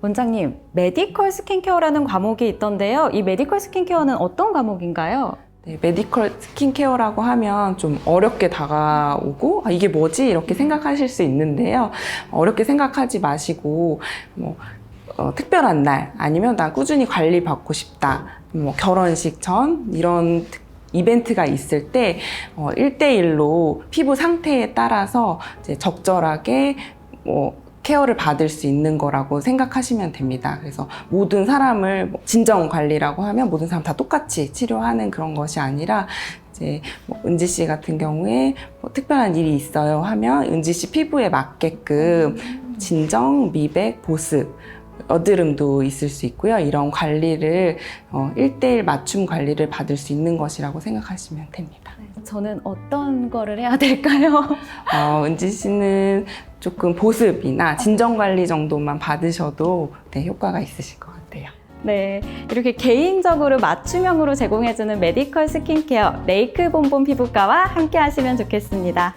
원장님, 메디컬 스킨케어라는 과목이 있던데요. 이 메디컬 스킨케어는 어떤 과목인가요? 네, 메디컬 스킨케어라고 하면 좀 어렵게 다가오고 아, 이게 뭐지 이렇게 생각하실 수 있는데요. 어렵게 생각하지 마시고 뭐 어, 특별한 날 아니면 나 꾸준히 관리 받고 싶다. 뭐 결혼식 전 이런 특- 이벤트가 있을 때 어, 1대1로 피부 상태에 따라서 이제 적절하게 뭐 케어를 받을 수 있는 거라고 생각하시면 됩니다. 그래서 모든 사람을 뭐 진정 관리라고 하면 모든 사람 다 똑같이 치료하는 그런 것이 아니라 이제 뭐 은지 씨 같은 경우에 뭐 특별한 일이 있어요 하면 은지 씨 피부에 맞게끔 진정, 미백, 보습 여드름도 있을 수 있고요. 이런 관리를 어, 1대1 맞춤 관리를 받을 수 있는 것이라고 생각하시면 됩니다. 저는 어떤 거를 해야 될까요? 어, 은지 씨는 조금 보습이나 진정 관리 정도만 받으셔도 네, 효과가 있으실 것 같아요. 네, 이렇게 개인적으로 맞춤형으로 제공해주는 메디컬 스킨케어 레이크 본본 피부과와 함께 하시면 좋겠습니다.